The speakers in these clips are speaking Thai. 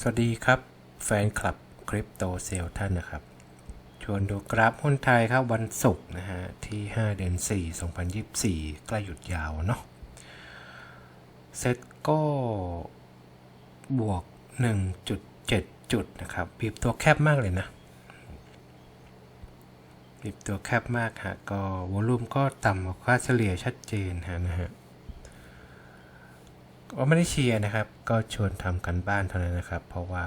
สวัสดีครับ แฟนคลับคริปโตเซลท่านนะครับ ชวนดูกราฟหุ้นไทยครับวันศุกร์นะฮะ ที่ 5 เดือน 4 2024 ใกล้หยุดยาวเนาะเซ็ตก็บวก 1.7 จุดนะครับบีบตัวแคบมากเลยนะบีบตัวแคบมากฮะ ก็วอลุ่มก็ต่ำกว่าค่าเฉลี่ยชัดเจนฮะนะฮะ ก็ไม่ได้เชียร์นะครับ ก็ชวนทำกันบ้านเท่านั้นนะครับ เพราะว่า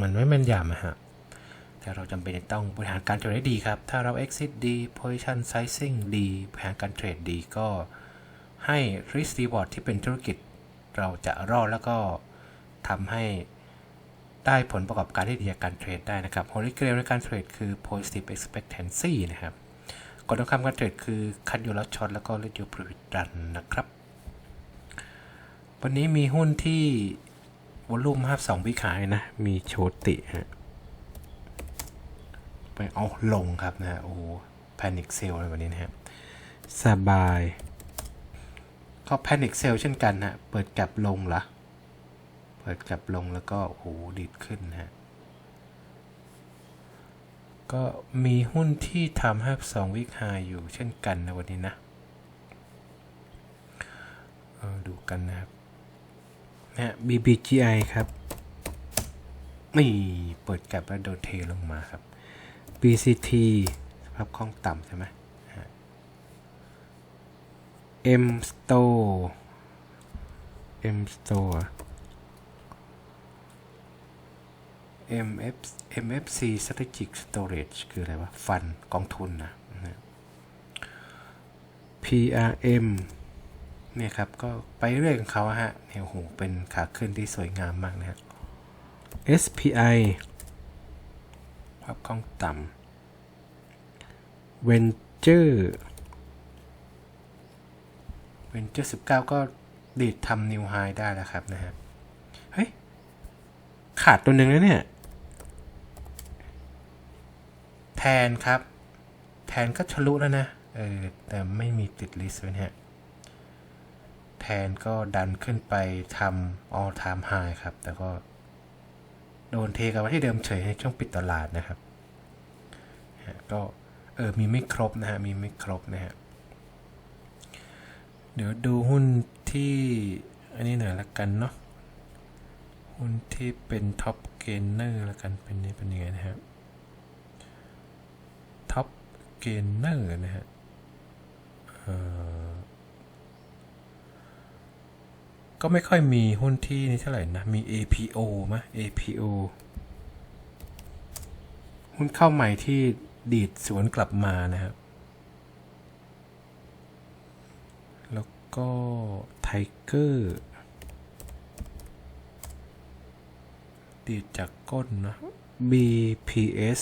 มันไม่แม่นยำอะฮะแต่เราจำเป็นต้องบริหารการเทรดให้ดีครับ ถ้าเรา exit ดี position sizing ดีบริหารการเทรดดีก็ให้ risk reward ที่เป็นธุรกิจ เราจะรอดแล้วก็ทำให้ได้ผลประกอบการที่ดีจากการเทรดได้นะครับ holy grail ในการเทรดคือ positive expectancy นะครับกฎของคำการเทรดคือ cut your loss short แล้วก็ let your profit run นะครับ วันนี้มีหุ้นที่วอลุ่มภาพสองวิขายนะ มีโชติฮะไปเอาลงครับนะโอ้แพนิคเซลเลยวันนี้นะฮะสบายก็แพนิคเซลเช่นกันฮะเปิดกลับลงเหรอ เปิดกลับลงแล้วก็โอ้โหดีดขึ้นนะฮะก็มีหุ้นที่ทำให้สองวิกไฮอยู่เช่นกันนะวันนี้นะดูกันนะครับ นะฮะ BBGI ครับนี่เปิดกลับแล้วโดนเทลงมาครับ BCT สภาพคล่องต่ำใช่ไหมฮะ M Store M Store MF MFC Strategic Storage คืออะไรวะ ฟันกองทุนนะ PRM เนี่ยครับก็ไปเรื่อยของเขาฮะเนี่ยโหเป็นขาขึ้นที่สวยงามมากนะฮะ SPI ภาพคล่องต่ำ Venture Venture 19 ก็ดีดทำนิวไฮได้แล้วครับนะฮะ เฮ้ย ขาดตัวหนึ่งแล้วเนี่ย แทนครับ แทนก็ทะลุแล้วนะ เออ แต่ไม่มีติดลิสต์ไว้เนี่ย แทนก็ดันขึ้นไปทำ all time high ครับ แต่ก็โดนเทกลับมาที่เดิมเฉยในช่วงปิดตลาดนะครับก็เออมีไม่ครบนะฮะ มีไม่ครบนะฮะ เดี๋ยวดูหุ้นที่อันนี้หน่อยละกันเนาะ หุ้นที่เป็นท็อปเกนเนอร์ละกันเป็นนี่เป็นยังไงนะครับท็อปเกนเนอร์นะฮะ เอ่อ ก็ไม่ค่อยมีหุ้นที่นี่เท่าไหร่นะ มี APO มะ APO หุ้นเข้าใหม่ที่ดีดสวนกลับมานะครับ แล้วก็ไทเกอร์ดีดจากก้นนะ BPS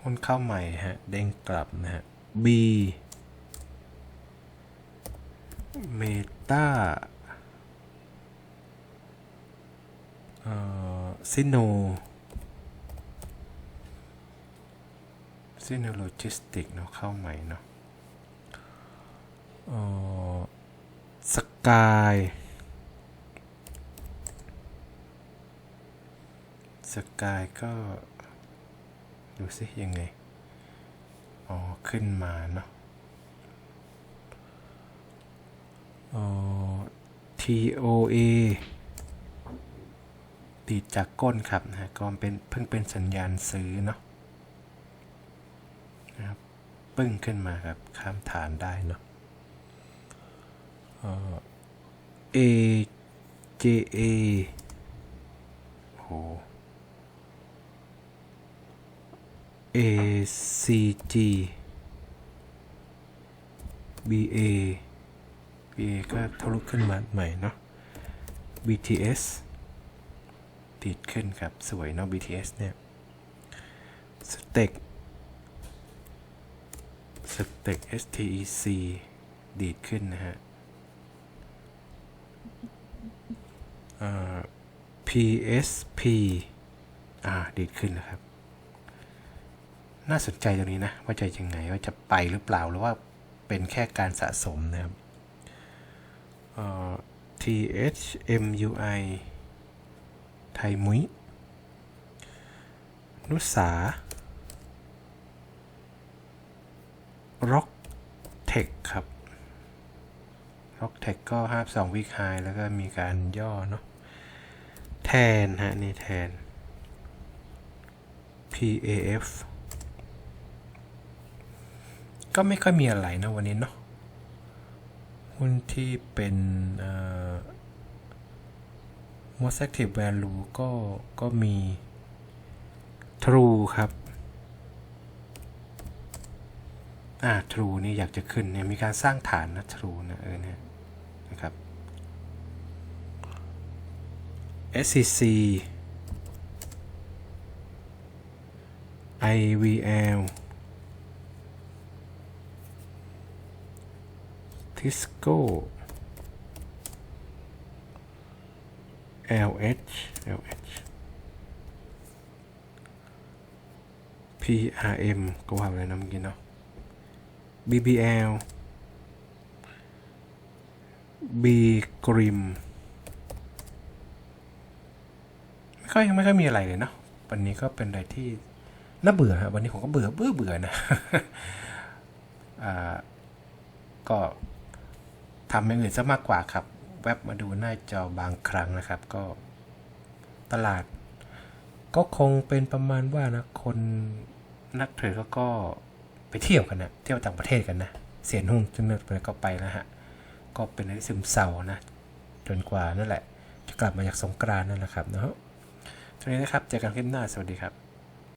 หุ้นเข้าใหม่ฮะ เด้งกลับนะฮะ B เมตาเอ่อซิโนซิโนโลจิสติกเนาะเข้าใหม่เนาะเอ่อสกายสกายก็ดูสิยังไง อ๋อ ขึ้นมาเนาะ เอ่อ TOA ตีดจากก้นครับนะก็เป็นเพิ่งเป็นสัญญาณซื้อเนาะนะครับปึ้งขึ้นมาครับ ข้ามฐานได้เนาะเอ่อ AJA โห ACG BA BA ก็ทะลุขึ้นมาใหม่เนาะ BTS ติดขึ้นครับ สวยเนาะ BTS เนี่ยสเต็กสเต็ก STEC ดีดขึ้นนะฮะ PSP อ่าดีดขึ้นนะครับ น่าสนใจตรงนี้นะ ว่าจะยังไงว่าจะไปหรือเปล่าหรือว่าเป็นแค่การสะสมนะครับ THMUI ไทยมุ้ยนุสาร็อกเทคครับร็อกเทคก็ห้าสองวิกไฮแล้วก็มีการย่อเนาะแทนฮะ นี่แทน PAF ก็ไม่ค่อยมีอะไรนะวันนี้เนาะ หุ้นที่เป็น most active value ก็ก็มี True ครับ อ่า True นี่อยากจะขึ้นเนี่ยมีการสร้างฐานนะ True นะเออเนี่ยนะครับ SCC IVL Tisco LH LH PRM ก็ว่าอะไรนะเมื่อกี้เนาะ BBL B Grim ไม่ค่อยไม่ค่อยมีอะไรเลยเนาะวันนี้ก็เป็นอะไรที่น่าเบื่อฮะวันนี้ผมก็เบื่อเบื่อเบื่อนะอ่าก็ ทำอย่างอื่นซะมากกว่าครับ แวบมาดูหน้าจอบางครั้งนะครับ ก็ตลาด ก็คงเป็นประมาณว่านะคนนักเทรดเขาก็ไปเที่ยวกันนะเที่ยวต่างประเทศกันนะ เสียนหุ้นจนเนิร์ดไปก็ไปแล้วฮะ ก็เป็นอะไรซึมเศร้านะ จนกว่านั่นแหละ จะกลับมาจากสงกรานนั่นแหละครับเนาะทีนี้นะครับเจอกันคลิปหน้าสวัสดีครับ